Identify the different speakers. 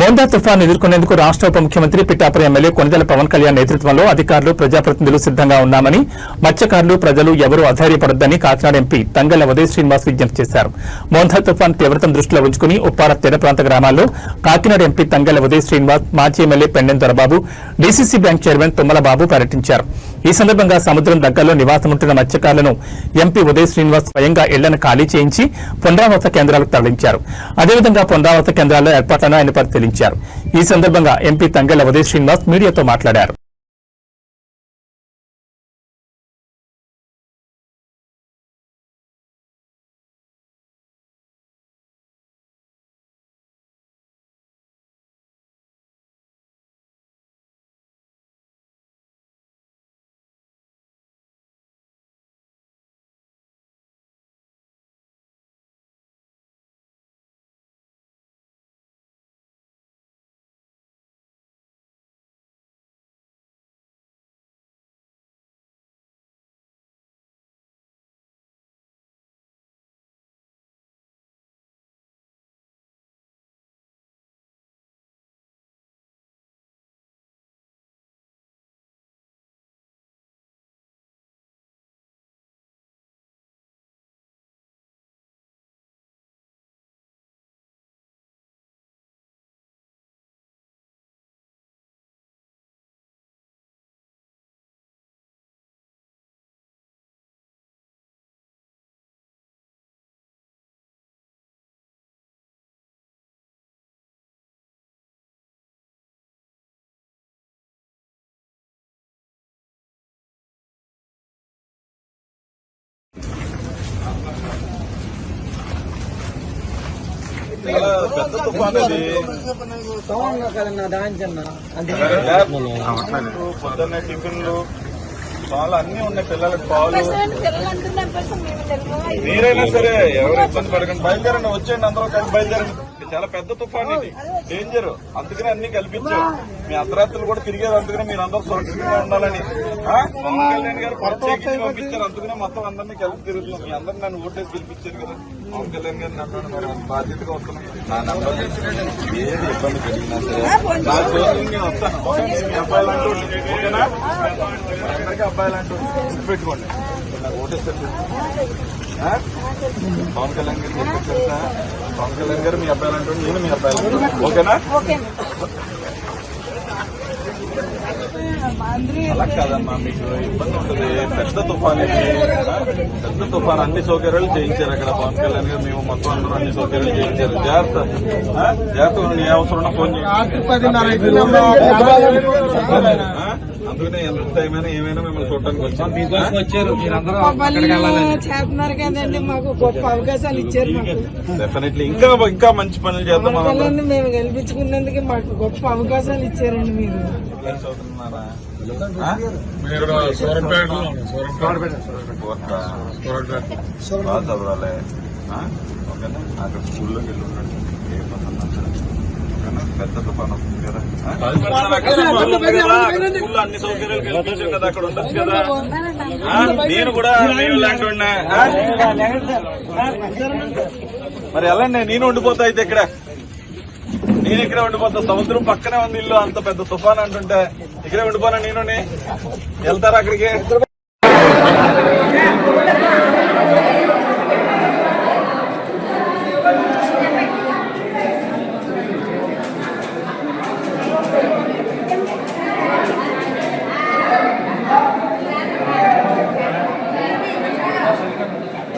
Speaker 1: మోందా తుఫాను ఎదుర్కొనేందుకు రాష్ట్ర ఉప ముఖ్యమంత్రి పిఠాపురం ఎమ్మెల్యే కొనిదెల పవన్ కళ్యాణ్ నేతృత్వంలో అధికారులు ప్రజాప్రతినిధులు సిద్ధంగా ఉన్నామని మత్స్యకారులు ప్రజలు ఎవరూ అధైర్యపడొద్దని కాకినాడ ఎంపీ తంగెళ్ళ ఉదయ్ శ్రీనివాస్ విజ్ఞప్తి చేశారు. మోందా తుఫాన్ తీవ్రతను దృష్టిలో ఉంచుకుని ఉప్పార తీర ప్రాంత గ్రామాల్లో కాకినాడ ఎంపీ తంగెళ్ళ ఉదయ్ శ్రీనివాస్ మాజీ MLA Pendem Dorababu DCC bank chairman Tummalababu పర్యటించారు. ఈ సందర్భంగా సముద్రం దగ్గరలో నివాసముంటున్న మత్స్యకారులను ఎంపీ ఉదయ్ శ్రీనివాస్ స్వయంగా ఇళ్ళను ఖాళీ చేయించి పునరావాస కేంద్రాలకు తరలించారు. అదేవిధంగా పునరావాస కేంద్రాల్లో ఏర్పాట్లను ఆయన పరిశీలించారు. ఈ సందర్భంగా ఎంపీ తంగెళ్ళ ఉదయ్ శ్రీనివాస్ మీడియాతో మాట్లాడారు.
Speaker 2: చాలా పెద్ద తుఫాన్
Speaker 3: అది.
Speaker 2: పొద్దున్నే టిఫిన్లు పాలు అన్ని ఉన్నాయి పిల్లలకు పాలు. మీరైనా సరే ఎవరు ఇబ్బంది పడకండి. బయలుదేరండి వచ్చేయండి అందరూ కలిసి బయలుదేరండి. చాలా పెద్ద తుఫాన్ ఇది. డేంజర్ అందుకనే అన్ని కల్పించారు. మీ అర్ధరాత్రులు కూడా తిరిగేది అందుకనే మీరు అందరూ సురక్షితంగా ఉండాలని పవన్ కళ్యాణ్ గారు ప్రత్యేకించి పంపించారు. అందుకనే మొత్తం అందరినీ కలిసి తిరుగుతున్నాం. మీ అందరిని నన్ను ఓటేసి గెలిపించారు కదా. పవన్ కళ్యాణ్ గారు నన్ను మరి బాధ్యతగా వస్తున్నాం నా నంబర్ ఏది ఇబ్బంది కలిగినా సరే నా కోసం నేను వస్తాను. మీ అబ్బాయిలు అంటూ ఓకేనా? అందరికీ అబ్బాయిలు అంటూ పెట్టుకోండి. నాకు ఓటేస్తారు పవన్ కళ్యాణ్ గారు పవన్ కళ్యాణ్ గారు మీ అబ్బాయిలు అంటూ నేను మీ అబ్బాయిలు ఓకేనా? అలా కాదమ్మా మీకు ఇబ్బంది ఉంటుంది పెద్ద తుఫాన్ ఇది ఆ? పెద్ద తుఫాన్ అన్ని సౌకర్యాలు చేయించారు అక్కడ పవన్ కళ్యాణ్ గారు మేము మొత్తం అందరూ అన్ని సౌకర్యాలు చేయించారు జాగ్రత్త ఆ? జాగ్రత్త నీ అవసరం ఉన్న ఫోన్ చేయండి ఆ? అందుకనే ఎంత టైం అయినా ఏమైనా మిమ్మల్ని చూడటానికి వచ్చాం.
Speaker 3: మీకోసం వచ్చారు మీరందరూ
Speaker 4: పనులు చేస్తున్నారు కదండి మాకు గొప్ప అవకాశాలు ఇచ్చారు మాకు.
Speaker 2: డెఫినెట్లీ ఇంకా ఇంకా మంచి పనులు చేద్దాం
Speaker 4: మన
Speaker 2: మనం
Speaker 4: పిల్లల్ని మేము గెలిపించుకున్నందుకు మాకు గొప్ప అవకాశాలు ఇచ్చారండి మీరు?
Speaker 2: ఓకేనా? అక్కడ స్కూల్లోకి వెళ్ళి ఉండండి ఏ ఇబ్బంది ఉన్నా పెద్ద తుఫాన్ వస్తుంది కదా అన్ని సౌకర్యాలు కల్పించారు కదా అక్కడ ఉండొచ్చు కదా నేను కూడా నేను లాంటి వాడినా? ఆ? మరి వెళ్ళండి నేను ఉండిపోతా అయితే ఇక్కడ నేను ఇక్కడే ఉండిపోతా సముద్రం పక్కనే ఉంది ఇల్లు అంత పెద్ద తుఫాన్ అంటుంటే ఇక్కడే ఉండిపోనా నేను వెళ్తారా అక్కడికి